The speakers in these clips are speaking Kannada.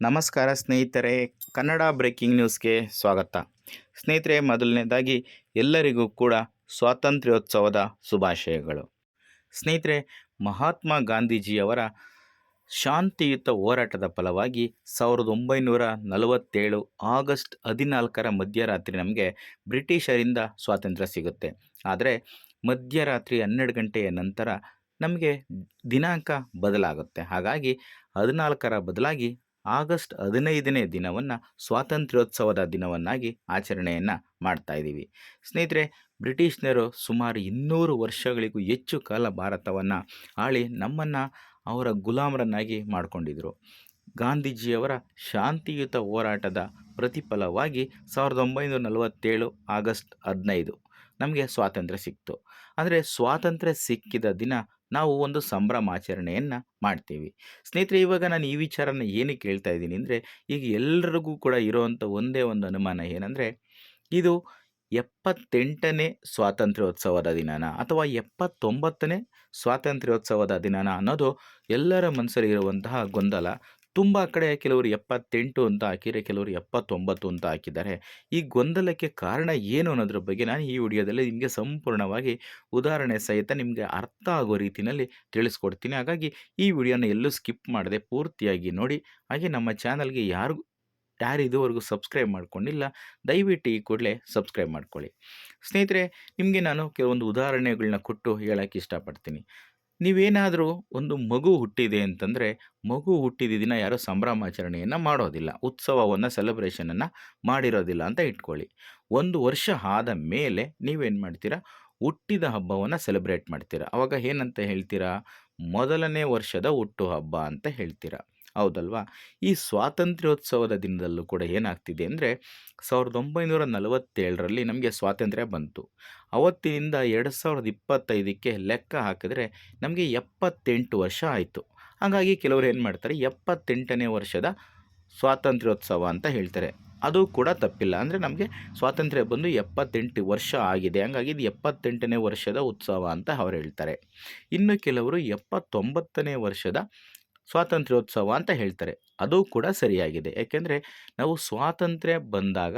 ನಮಸ್ಕಾರ ಸ್ನೇಹಿತರೆ, ಕನ್ನಡ ಬ್ರೇಕಿಂಗ್ ನ್ಯೂಸ್ಗೆ ಸ್ವಾಗತ. ಸ್ನೇಹಿತರೆ, ಮೊದಲನೇದಾಗಿ ಎಲ್ಲರಿಗೂ ಕೂಡ ಸ್ವಾತಂತ್ರ್ಯೋತ್ಸವದ ಶುಭಾಶಯಗಳು. ಸ್ನೇಹಿತರೆ, ಮಹಾತ್ಮ ಗಾಂಧೀಜಿಯವರ ಶಾಂತಿಯುತ ಹೋರಾಟದ ಫಲವಾಗಿ ಸಾವಿರದ ಒಂಬೈನೂರ ನಲವತ್ತೇಳು ಆಗಸ್ಟ್ ಹದಿನಾಲ್ಕರ ಮಧ್ಯರಾತ್ರಿ ನಮಗೆ ಬ್ರಿಟಿಷರಿಂದ ಸ್ವಾತಂತ್ರ್ಯ ಸಿಗುತ್ತೆ. ಆದರೆ, ಮಧ್ಯರಾತ್ರಿ ಹನ್ನೆರಡು ಗಂಟೆಯ ನಂತರ ನಮಗೆ ದಿನಾಂಕ ಬದಲಾಗುತ್ತೆ. ಹಾಗಾಗಿ, ಹದಿನಾಲ್ಕರ ಬದಲಾಗಿ ಆಗಸ್ಟ್ ಹದಿನೈದನೇ ದಿನವನ್ನು ಸ್ವಾತಂತ್ರ್ಯೋತ್ಸವದ ದಿನವನ್ನಾಗಿ ಆಚರಣೆಯನ್ನು ಮಾಡ್ತಾ ಇದ್ದೀವಿ ಸ್ನೇಹಿತರೆ, ಬ್ರಿಟಿಷ್ನರು ಸುಮಾರು ಇನ್ನೂರು ವರ್ಷಗಳಿಗೂ ಹೆಚ್ಚು ಕಾಲ ಭಾರತವನ್ನು ಆಳಿ ನಮ್ಮನ್ನು ಅವರ ಗುಲಾಮರನ್ನಾಗಿ ಮಾಡಿಕೊಂಡಿದ್ದರು ಗಾಂಧೀಜಿಯವರ ಶಾಂತಿಯುತ ಹೋರಾಟದ ಪ್ರತಿಫಲವಾಗಿ ಸಾವಿರದ ಒಂಬೈನೂರ ನಲವತ್ತೇಳು ಆಗಸ್ಟ್ ಹದಿನೈದು ನಮಗೆ ಸ್ವಾತಂತ್ರ್ಯ ಸಿಕ್ತು. ಅಂದರೆ ಸ್ವಾತಂತ್ರ್ಯ ಸಿಕ್ಕಿದ ದಿನ ನಾವು ಒಂದು ಸಂಭ್ರಮಾಚರಣೆಯನ್ನು ಮಾಡ್ತೀವಿ. ಸ್ನೇಹಿತರೆ, ಇವಾಗ ನಾನು ಈ ವಿಚಾರನ ಏನಕ್ಕೆ ಹೇಳ್ತಾ ಇದ್ದೀನಿ ಅಂದರೆ, ಈಗ ಎಲ್ಲರಿಗೂ ಕೂಡ ಇರೋವಂಥ ಒಂದೇ ಒಂದು ಅನುಮಾನ ಏನಂದರೆ, ಇದು ಎಪ್ಪತ್ತೆಂಟನೇ ಸ್ವಾತಂತ್ರ್ಯೋತ್ಸವದ ದಿನನ ಅಥವಾ ಎಪ್ಪತ್ತೊಂಬತ್ತನೇ ಸ್ವಾತಂತ್ರ್ಯೋತ್ಸವದ ದಿನನ ಅನ್ನೋದು ಎಲ್ಲರ ಮನಸ್ಸಲ್ಲಿ ಇರುವಂತಹ ಗೊಂದಲ. ತುಂಬ ಕಡೆ ಕೆಲವರು ಎಪ್ಪತ್ತೆಂಟು ಅಂತ ಹಾಕಿದರೆ ಕೆಲವರು ಎಪ್ಪತ್ತೊಂಬತ್ತು ಅಂತ ಹಾಕಿದ್ದಾರೆ. ಈ ಗೊಂದಲಕ್ಕೆ ಕಾರಣ ಏನು ಅನ್ನೋದ್ರ ಬಗ್ಗೆ ನಾನು ಈ ವಿಡಿಯೋದಲ್ಲಿ ನಿಮಗೆ ಸಂಪೂರ್ಣವಾಗಿ ಉದಾಹರಣೆ ಸಹಿತ ನಿಮಗೆ ಅರ್ಥ ಆಗೋ ರೀತಿಯಲ್ಲಿ ತಿಳಿಸ್ಕೊಡ್ತೀನಿ. ಹಾಗಾಗಿ ಈ ವಿಡಿಯೋನ ಎಲ್ಲೂ ಸ್ಕಿಪ್ ಮಾಡದೆ ಪೂರ್ತಿಯಾಗಿ ನೋಡಿ. ಹಾಗೆ ನಮ್ಮ ಚಾನಲ್ಗೆ ಯಾರಿಗೂ ಯಾರು ಇದುವರೆಗೂ ಸಬ್ಸ್ಕ್ರೈಬ್ ಮಾಡ್ಕೊಂಡಿಲ್ಲ, ದಯವಿಟ್ಟು ಈ ಕೂಡಲೇ ಸಬ್ಸ್ಕ್ರೈಬ್ ಮಾಡ್ಕೊಳ್ಳಿ. ಸ್ನೇಹಿತರೆ, ನಿಮಗೆ ನಾನು ಕೆಲವೊಂದು ಉದಾಹರಣೆಗಳನ್ನ ಕೊಟ್ಟು ಹೇಳೋಕ್ಕೆ ಇಷ್ಟಪಡ್ತೀನಿ. ನೀವೇನಾದರೂ ಒಂದು ಮಗು ಹುಟ್ಟಿದೆ ಅಂತಂದರೆ, ಮಗು ಹುಟ್ಟಿದ ದಿನ ಯಾರೂ ಸಂಭ್ರಮಾಚರಣೆಯನ್ನು ಮಾಡೋದಿಲ್ಲ. ಉತ್ಸವವನ್ನು ಸೆಲೆಬ್ರೇಷನನ್ನು ಮಾಡಿರೋದಿಲ್ಲ ಅಂತ ಇಟ್ಕೊಳ್ಳಿ. ಒಂದು ವರ್ಷ ಆದ ಮೇಲೆ ನೀವೇನು ಮಾಡ್ತೀರಾ? ಹುಟ್ಟಿದ ಹಬ್ಬವನ್ನು ಸೆಲೆಬ್ರೇಟ್ ಮಾಡ್ತೀರಾ. ಅವಾಗ ಏನಂತ ಹೇಳ್ತೀರಾ? ಮೊದಲನೇ ವರ್ಷದ ಹುಟ್ಟು ಹಬ್ಬ ಅಂತ ಹೇಳ್ತೀರಾ. ಹೌದಲ್ವಾ? ಈ ಸ್ವಾತಂತ್ರ್ಯೋತ್ಸವದ ದಿನದಲ್ಲೂ ಕೂಡ ಏನಾಗ್ತಿದೆ ಅಂದರೆ, ಸಾವಿರದ ಒಂಬೈನೂರ ನಲವತ್ತೇಳರಲ್ಲಿ ನಮಗೆ ಸ್ವಾತಂತ್ರ್ಯ ಬಂತು. ಅವತ್ತಿನಿಂದ ಎರಡು ಸಾವಿರದ ಇಪ್ಪತ್ತೈದಕ್ಕೆ ಲೆಕ್ಕ ಹಾಕಿದ್ರೆ ನಮಗೆ ಎಪ್ಪತ್ತೆಂಟು ವರ್ಷ ಆಯಿತು. ಹಾಗಾಗಿ ಕೆಲವರು ಏನು ಮಾಡ್ತಾರೆ, ಎಪ್ಪತ್ತೆಂಟನೇ ವರ್ಷದ ಸ್ವಾತಂತ್ರ್ಯೋತ್ಸವ ಅಂತ ಹೇಳ್ತಾರೆ. ಅದು ಕೂಡ ತಪ್ಪಿಲ್ಲ. ಅಂದರೆ ನಮಗೆ ಸ್ವಾತಂತ್ರ್ಯ ಬಂದು ಎಪ್ಪತ್ತೆಂಟು ವರ್ಷ ಆಗಿದೆ. ಹಂಗಾಗಿ ಇದು ಎಪ್ಪತ್ತೆಂಟನೇ ವರ್ಷದ ಉತ್ಸವ ಅಂತ ಅವ್ರು ಹೇಳ್ತಾರೆ. ಇನ್ನು ಕೆಲವರು ಎಪ್ಪತ್ತೊಂಬತ್ತನೇ ವರ್ಷದ ಸ್ವಾತಂತ್ರ್ಯೋತ್ಸವ ಅಂತ ಹೇಳ್ತಾರೆ. ಅದು ಕೂಡ ಸರಿಯಾಗಿದೆ. ಯಾಕೆಂದರೆ ನಾವು ಸ್ವಾತಂತ್ರ್ಯ ಬಂದಾಗ,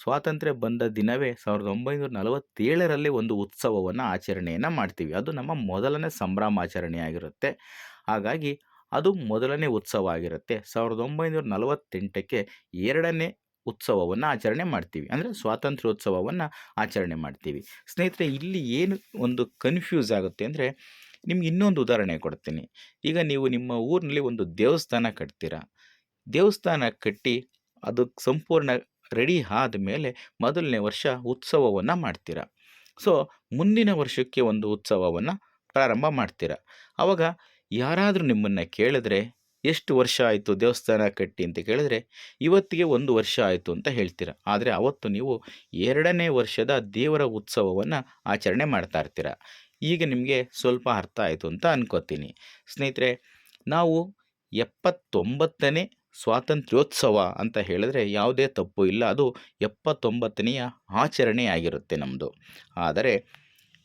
ಸ್ವಾತಂತ್ರ್ಯ ಬಂದ ದಿನವೇ ಸಾವಿರದ ಒಂಬೈನೂರ ನಲವತ್ತೇಳರಲ್ಲಿ ಒಂದು ಉತ್ಸವವನ್ನು ಆಚರಣೆಯನ್ನು ಮಾಡ್ತೀವಿ. ಅದು ನಮ್ಮ ಮೊದಲನೇ ಸಂಭ್ರಮಾಚರಣೆ ಆಗಿರುತ್ತೆ. ಹಾಗಾಗಿ ಅದು ಮೊದಲನೇ ಉತ್ಸವ ಆಗಿರುತ್ತೆ. ಸಾವಿರದ ಒಂಬೈನೂರ ನಲವತ್ತೆಂಟಕ್ಕೆ ಎರಡನೇ ಉತ್ಸವವನ್ನು ಆಚರಣೆ ಮಾಡ್ತೀವಿ. ಅಂದರೆ ಸ್ವಾತಂತ್ರ್ಯೋತ್ಸವವನ್ನು ಆಚರಣೆ ಮಾಡ್ತೀವಿ. ಸ್ನೇಹಿತರೆ, ಇಲ್ಲಿ ಏನು ಒಂದು ಕನ್ಫ್ಯೂಸ್ ಆಗುತ್ತೆ ಅಂದರೆ ನಿಮ್ಗೆ ಇನ್ನೊಂದು ಉದಾಹರಣೆ ಕೊಡ್ತೀನಿ. ಈಗ ನೀವು ನಿಮ್ಮ ಊರಿನಲ್ಲಿ ಒಂದು ದೇವಸ್ಥಾನ ಕಟ್ತೀರಾ? ದೇವಸ್ಥಾನ ಕಟ್ಟಿ ಅದಕ್ಕೆ ಸಂಪೂರ್ಣ ರೆಡಿ ಆದ ಮೇಲೆ ಮೊದಲನೇ ವರ್ಷ ಉತ್ಸವವನ್ನು ಮಾಡ್ತೀರಾ? ಸೊ, ಮುಂದಿನ ವರ್ಷಕ್ಕೆ ಒಂದು ಉತ್ಸವವನ್ನು ಪ್ರಾರಂಭ ಮಾಡ್ತೀರಾ? ಆವಾಗ ಯಾರಾದರೂ ನಿಮ್ಮನ್ನು ಕೇಳಿದ್ರೆ, ಎಷ್ಟು ವರ್ಷ ಆಯಿತು ದೇವಸ್ಥಾನ ಕಟ್ಟಿ? ಅಂತ ಕೇಳಿದ್ರೆ, ಇವತ್ತಿಗೆ ಒಂದು ವರ್ಷ ಆಯಿತು ಅಂತ ಹೇಳ್ತೀರ? ಆದರೆ ಅವತ್ತು ನೀವು ಎರಡನೇ ವರ್ಷದ ದೇವರ ಉತ್ಸವವನ್ನು ಆಚರಣೆ ಮಾಡ್ತಾ ಇರ್ತೀರ. ಈಗ ನಿಮಗೆ ಸ್ವಲ್ಪ ಅರ್ಥ ಆಯಿತು ಅಂತ ಅನ್ಕೋತೀನಿ. ಸ್ನೇಹಿತರೆ, ನಾವು ಎಪ್ಪತ್ತೊಂಬತ್ತನೇ ಸ್ವಾತಂತ್ರ್ಯೋತ್ಸವ ಅಂತ ಹೇಳಿದ್ರೆ ಯಾವುದೇ ತಪ್ಪು ಇಲ್ಲ. ಅದು ಎಪ್ಪತ್ತೊಂಬತ್ತನೆಯ ಆಚರಣೆ ಆಗಿರುತ್ತೆ ನಮ್ಮದು ಆದರೆ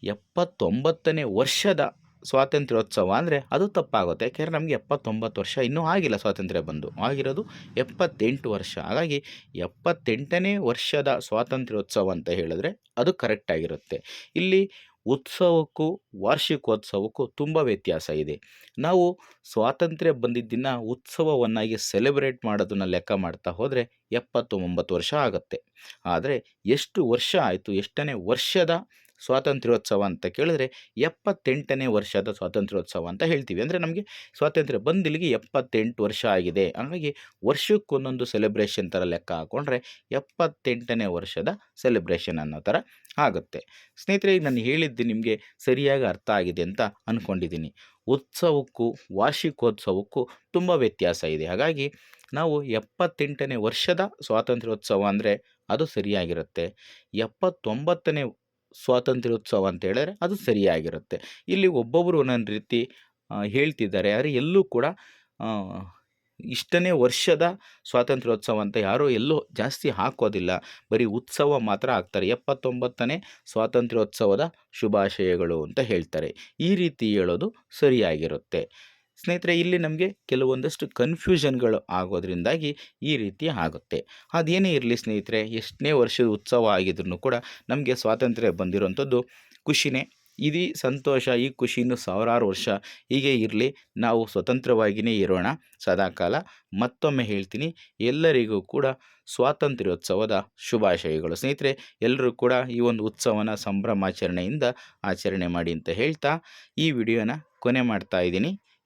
ಎಪ್ಪತ್ತೊಂಬತ್ತನೇ ವರ್ಷದ ಸ್ವಾತಂತ್ರ್ಯೋತ್ಸವ ಅಂದರೆ ಅದು ತಪ್ಪಾಗುತ್ತೆ. ಯಾಕೆಂದರೆ ನಮಗೆ ಎಪ್ಪತ್ತೊಂಬತ್ತು ವರ್ಷ ಇನ್ನೂ ಆಗಿಲ್ಲ ಸ್ವಾತಂತ್ರ್ಯ ಬಂದು. ಆಗಿರೋದು ಎಪ್ಪತ್ತೆಂಟು ವರ್ಷ. ಹಾಗಾಗಿ ಎಪ್ಪತ್ತೆಂಟನೇ ವರ್ಷದ ಸ್ವಾತಂತ್ರ್ಯೋತ್ಸವ ಅಂತ ಹೇಳಿದ್ರೆ ಅದು ಕರೆಕ್ಟಾಗಿರುತ್ತೆ ಇಲ್ಲಿ ಉತ್ಸವಕ್ಕೂ, ವಾರ್ಷಿಕೋತ್ಸವಕ್ಕೂ ತುಂಬ ವ್ಯತ್ಯಾಸ ಇದೆ. ನಾವು ಸ್ವಾತಂತ್ರ್ಯ ಬಂದಿದ್ದ ದಿನ ಉತ್ಸವವನ್ನಾಗಿ ಸೆಲೆಬ್ರೇಟ್ ಮಾಡೋದನ್ನು ಲೆಕ್ಕ ಮಾಡ್ತಾ ಹೋದರೆ ಎಪ್ಪತ್ತು, ಒಂಬತ್ತು ವರ್ಷ ಆಗುತ್ತೆ. ಆದರೆ ಎಷ್ಟು ವರ್ಷ ಆಯಿತು, ಎಷ್ಟನೇ ವರ್ಷದ ಸ್ವಾತಂತ್ರ್ಯೋತ್ಸವ ಅಂತ ಕೇಳಿದ್ರೆ ಎಪ್ಪತ್ತೆಂಟನೇ ವರ್ಷದ ಸ್ವಾತಂತ್ರ್ಯೋತ್ಸವ ಅಂತ ಹೇಳ್ತೀವಿ. ಅಂದರೆ ನಮಗೆ ಸ್ವಾತಂತ್ರ್ಯ ಬಂದಿಲ್ಲಿಗೆ ಎಪ್ಪತ್ತೆಂಟು ವರ್ಷ ಆಗಿದೆ. ಹಾಗಾಗಿ ವರ್ಷಕ್ಕೊಂದೊಂದು ಸೆಲೆಬ್ರೇಷನ್ ಥರ ಲೆಕ್ಕ ಹಾಕ್ಕೊಂಡ್ರೆ ಎಪ್ಪತ್ತೆಂಟನೇ ವರ್ಷದ ಸೆಲೆಬ್ರೇಷನ್ ಅನ್ನೋ ಥರ ಆಗುತ್ತೆ. ಸ್ನೇಹಿತರೆ ನಾನು ಹೇಳಿದ್ದು ನಿಮಗೆ ಸರಿಯಾಗಿ ಅರ್ಥ ಆಗಿದೆ ಅಂತ ಅಂದ್ಕೊಂಡಿದ್ದೀನಿ ಉತ್ಸವಕ್ಕೂ ವಾರ್ಷಿಕೋತ್ಸವಕ್ಕೂ ತುಂಬ ವ್ಯತ್ಯಾಸ ಇದೆ. ಹಾಗಾಗಿ ನಾವು ಎಪ್ಪತ್ತೆಂಟನೇ ವರ್ಷದ ಸ್ವಾತಂತ್ರ್ಯೋತ್ಸವ ಅಂದರೆ ಅದು ಸರಿಯಾಗಿರುತ್ತೆ. ಎಪ್ಪತ್ತೊಂಬತ್ತನೇ ಸ್ವಾತಂತ್ರ್ಯೋತ್ಸವ ಅಂತ ಹೇಳಿದ್ರೆ ಅದು ಸರಿಯಾಗಿರುತ್ತೆ. ಇಲ್ಲಿ ಒಬ್ಬೊಬ್ಬರು ಒಂದೊಂದು ರೀತಿ ಹೇಳ್ತಿದ್ದಾರೆ. ಆದರೆ ಎಲ್ಲೂ ಕೂಡ ಇಷ್ಟನೇ ವರ್ಷದ ಸ್ವಾತಂತ್ರ್ಯೋತ್ಸವ ಅಂತ ಯಾರೂ ಎಲ್ಲೂ ಜಾಸ್ತಿ ಹಾಕೋದಿಲ್ಲ. ಬರೀ ಉತ್ಸವ ಮಾತ್ರ ಹಾಕ್ತಾರೆ. ಎಪ್ಪತ್ತೊಂಬತ್ತನೇ ಸ್ವಾತಂತ್ರ್ಯೋತ್ಸವದ ಶುಭಾಶಯಗಳು ಅಂತ ಹೇಳ್ತಾರೆ. ಈ ರೀತಿ ಹೇಳೋದು ಸರಿಯಾಗಿರುತ್ತೆ. ಸ್ನೇಹಿತರೆ, ಇಲ್ಲಿ ನಮಗೆ ಕೆಲವೊಂದಷ್ಟು ಕನ್ಫ್ಯೂಷನ್ಗಳು ಆಗೋದ್ರಿಂದಾಗಿ ಈ ರೀತಿ ಆಗುತ್ತೆ. ಅದೇನೇ ಇರಲಿ ಸ್ನೇಹಿತರೆ, ಎಷ್ಟನೇ ವರ್ಷದ ಉತ್ಸವ ಆಗಿದ್ರು ಕೂಡ ನಮಗೆ ಸ್ವಾತಂತ್ರ್ಯ ಬಂದಿರೋಂಥದ್ದು ಖುಷಿನೇ. ಇದೀ ಸಂತೋಷ, ಈ ಖುಷಿನೂ ಸಾವಿರಾರು ವರ್ಷ ಹೀಗೆ ಇರಲಿ. ನಾವು ಸ್ವತಂತ್ರವಾಗಿಯೇ ಇರೋಣ. ಸದಾಕಾಲ ಮತ್ತೊಮ್ಮೆ ಹೇಳ್ತೀನಿ, ಎಲ್ಲರಿಗೂ ಕೂಡ ಸ್ವಾತಂತ್ರ್ಯೋತ್ಸವದ ಶುಭಾಶಯಗಳು. ಸ್ನೇಹಿತರೆ ಎಲ್ಲರೂ ಕೂಡ ಈ ಒಂದು ಉತ್ಸವನ ಸಂಭ್ರಮಾಚರಣೆಯಿಂದ ಆಚರಣೆ ಮಾಡಿ ಅಂತ ಹೇಳ್ತಾ ಈ ವಿಡಿಯೋನ ಕೊನೆ ಮಾಡ್ತಾ ಇದ್ದೀನಿ.